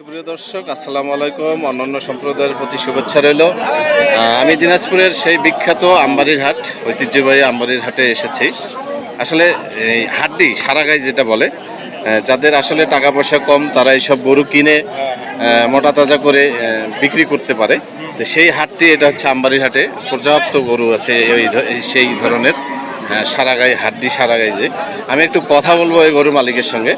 সুপ্রিয় দর্শক, আসসালামু আলাইকুম। অন্যান্য সম্প্রদায়ের প্রতি শুভেচ্ছা রইল। আমি দিনাজপুরের সেই বিখ্যাত আম্বারির হাট ঐতিহ্যবাহী আম্বারির হাটে এসেছি। আসলে এই হাড্ডি, সারাগাই যেটা বলে যাদের আসলে টাকা পয়সা কম, তারা এইসব গরু কিনে মোটা তাজা করে বিক্রি করতে পারে। তো সেই হাটটি, এটা হচ্ছে আম্বারির হাটে পর্যাপ্ত গরু আছে এই সেই ধরনের সারাগাই হাড্ডি, সারাগাই যে। আমি একটু কথা বলব এই গরু মালিকের সঙ্গে।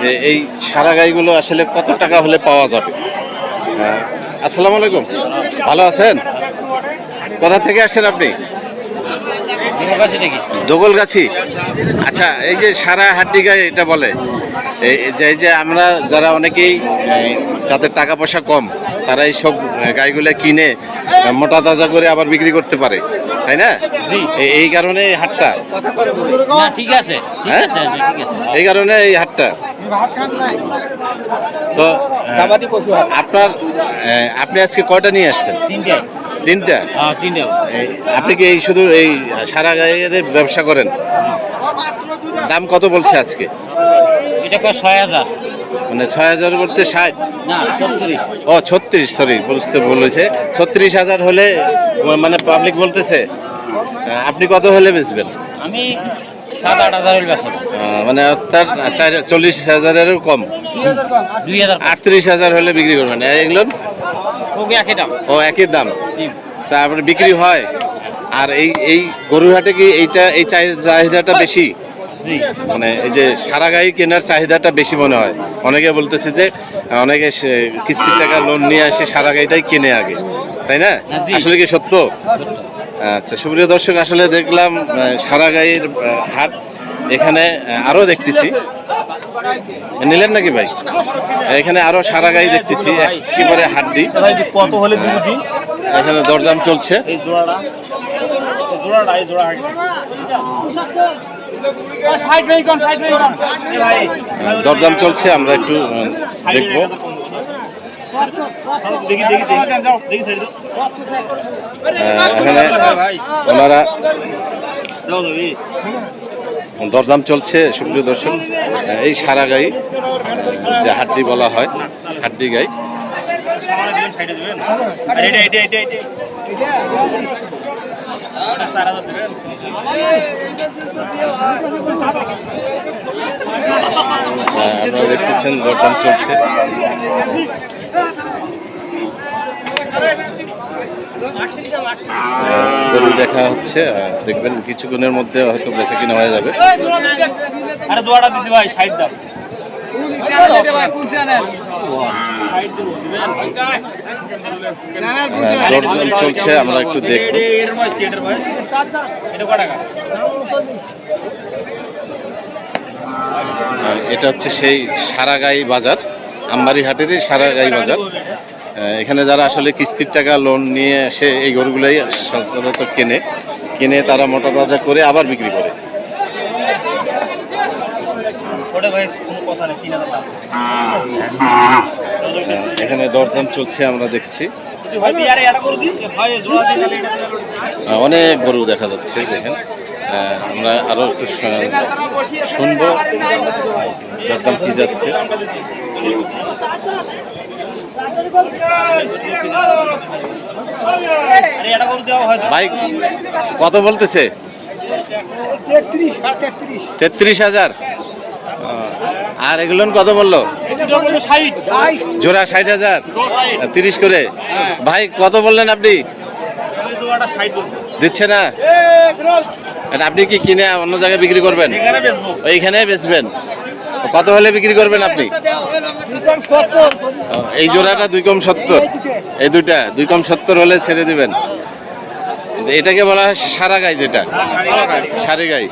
যে এই সারা গাইগুলো আসলে কত টাকা হলে পাওয়া যাবে? আহ, আসসালামু আলাইকুম। ভালো আছেন? কোথা থেকে আসছেন আপনি? দোগলগাছি? আচ্ছা এই যে সারা হাড্ডি গাই এটা বলে এই যে এই যে আমরা যারা অনেকেই যাদের টাকা পয়সা কম তারা এই সব গাইগুলো কিনে মোটা তাজা করে আবার বিক্রি করতে পারে তাই না? এই- কারণে এই হাটটা। ঠিক আছে। হ্যাঁ? ঠিক আছে। এই কারণে এই হাটটা। তো আপনার আপনি আজকে কয়টা নিয়ে আসছেন? তিনটে। তিনটা? হ্যাঁ তিনটে। আপনি কি এই শুধু এই সারা গায়ের ব্যবসা করেন? দাম কত বলছে আজকে? এটা কয় ছয় হাজার। মানে ছয় হাজার করতে ষাট? না ছত্রিশ। ও ছত্রিশ সরি বুঝতে ভুল হয়েছে ছত্রিশ হাজার হলে মানে পাবলিক বলতেছে আপনি কত হলে বেচবেন? আমি সাত আট হাজার মানে চার- চল্লিশ হাজারেরও কম। দুই হাজার আটত্রিশ হাজার হলে বিক্রি করবেন। এগুলো? ওকে একই দাম। ও একই দাম। তারপরে বিক্রি হয়। আর এই এই গরুর হাটে কি এইটা এই চাহি- চাহিদাটা বেশি? মানে এই যে সারা গাই কেনার চাহিদাটা বেশি মনে হয়। অনেকে বলতেছে যে অনেকে কিস্তির টাকা লোন নিয়ে আসে সারা গাইটাই কিনে আগে। তাই না? হ্যাঁ, আসলে কি সত্য? আচ্ছা সুপ্রিয় দর্শক আসলে দেখলাম সারা গাইয়ের হাট এখানে আহ, আরও দেখতেছি। নিলেন নাকি ভাই? এখানে আরও সারা গাই দেখতেছি একেবারে হাড্ডি। কত হলে এখানে দরদাম চলছে। দরদাম চলছে আমরা একটু দেখব। দরদাম চলছে সুপ্রিয় দর্শক। এই সারা গাই যে হাড্ডি বলা হয় হাড্ডি গাই। আহ, আপনারা দেখতেছেন দরদাম চলছে। গরু দেখা হচ্ছে দেখবেন কিছুক্ষণের মধ্যে হয়তো বেচা কিনা হয়ে যাবে। আরে দোয়াটা ভাই দরদাম চলছে আমরা একটু দেখব। এটা হচ্ছে সেই সারাগাই বাজার আমবাড়ি হাটেরই সারাগাই বাজার। এখানে যারা আসলে কিস্তির টাকা লোন নিয়ে এসে এই গরুগুলোই সচরাচর কেনে। কিনে তারা মোটা তাজা করে আবার বিক্রি করে। এখানে দরদাম চলছে আমরা দেখছি। অনেক গরু দেখা যাচ্ছে দেখেন। আমরা আরও একটু শুনব। দরদাম কি যাচ্ছে? ভাই কত বলতেছে? তেত্রিশ হাজার। আর এগুলো কত বলল? জোড়া ষাট হাজার। তিরিশ করে। ভাই কত বললেন আপনি? দিচ্ছে না? এটা আপনি কি কিনে অন্য জায়গায় বিক্রি করবেন? ওইখানে বেচবেন? কত হলে বিক্রি করবেন আপনি? এই জোড়াটা দুই কম সত্তর। এই দুইটা দুই কম সত্তর হলে ছেড়ে দিবেন। এটাকে বলা হয় সারা গাই যেটা। সারি গাই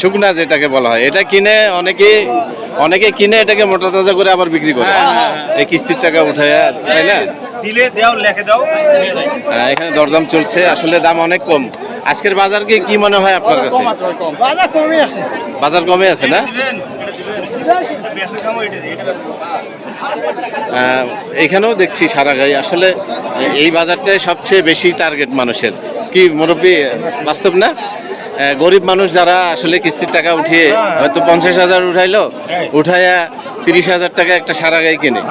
শুকনা যেটাকে বলা হয়। এটা কিনে অনেকে অনেকে কিনে এটাকে মোটা তাজা করে আবার বিক্রি করে। এই কিস্তির টাকা উঠায় তাই না? দিলে দাও লেখে দাও। আহ, এখানে দরদাম চলছে। আসলে দাম অনেক কম। আজকের বাজার কি কি মনে হয় আপনার কাছে? বাজার কমে আছে। না? এখানেও দেখছি সারা গাই আসলে এই বাজারটাই সবচেয়ে বেশি টার্গেট মানুষের। কি মুরব্বী, বাস্তব না? গরিব মানুষ যারা আসলে কিস্তির টাকা উঠিয়ে হয়তো পঞ্চাশ হাজার উঠাইলো, উঠাইয়া তিরিশ হাজার টাকা একটা সারা গাই কিনে।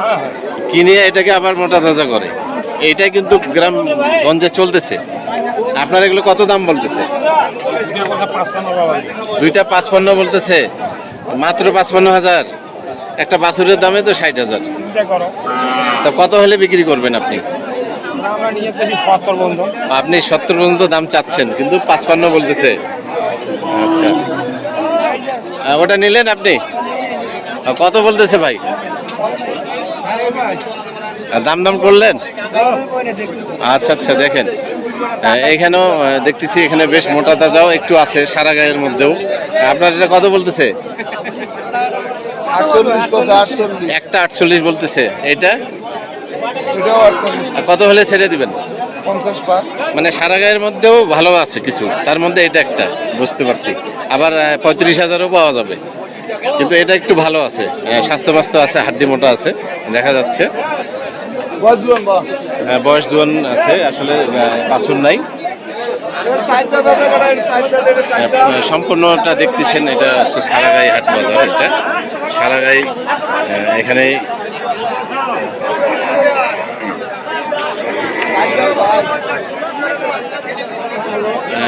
কিনে এটাকে আবার মোটা তাজা করে। এইটাই কিন্তু গ্রাম গঞ্জে চলতেছে। আপনার এগুলো কত দাম বলতেছে? দুইটা পাঁচপান্ন বলতেছে, মাত্র পাঁচপান্ন হাজার। একটা বাছুরের দামে তো ষাট হাজার। তা কত হলে বিক্রি করবেন আপনি? আপনি সত্তর পর্যন্ত দাম চাচ্ছেন, কিন্তু পাঁচপান্ন বলতেছে। আচ্ছা। ওটা নিলেন আপনি? কত বলতেছে ভাই? দাম দাম করলেন? আচ্ছা আচ্ছা দেখেন। এখানেও দেখতেছি এখানে বেশ মোটা তাজাও একটু আছে সারা গায়ের মধ্যেও। আপনার এটা কত বলতেছে? একটা আটচল্লিশ বলতেছে। এটা? কত হলে ছেড়ে দিবেন? মানে সারা গায়ের মধ্যেও ভালো আছে কিছু। তার মধ্যে এটা একটা বুঝতে পারছি। আবার পঁয়ত্রিশ হাজারও পাওয়া যাবে। কিন্তু এটা একটু ভালো আছে। আহ, স্বাস্থ্য বাস্থ্য আছে হাড্ডি মোটা আছে দেখা যাচ্ছে। বয়স জোয়ান আছে আসলে বাছুর নাই। আহ, সম্পূর্ণটা দেখতেছেন এটা হচ্ছে সারাগাই হাট বাজার এটা। সারাগাই এখানে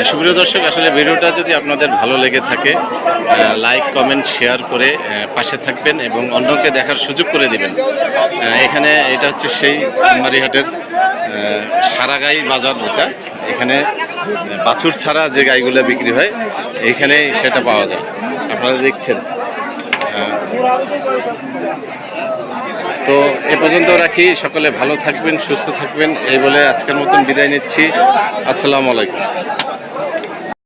সুপ্রিয় দর্শক, আসলে ভিডিওটা যদি আপনাদের ভালো লেগে থাকে লাইক কমেন্ট শেয়ার করে পাশে থাকবেন এবং অন্যকে দেখার সুযোগ করে দিবেন। এখানে এটা হচ্ছে সেই মারিহাটের সারাগাই বাজার যেটা। এখানে বাছুর ছাড়া যে গাইগুলো বিক্রি হয়, এখানে সেটা পাওয়া যায়। আপনারা দেখছেন। তো এ পর্যন্ত রাখি। সকলে ভালো থাকবেন, সুস্থ থাকবেন। এই বলে আজকের মতন বিদায় নিচ্ছি। আসসালামু আলাইকুম।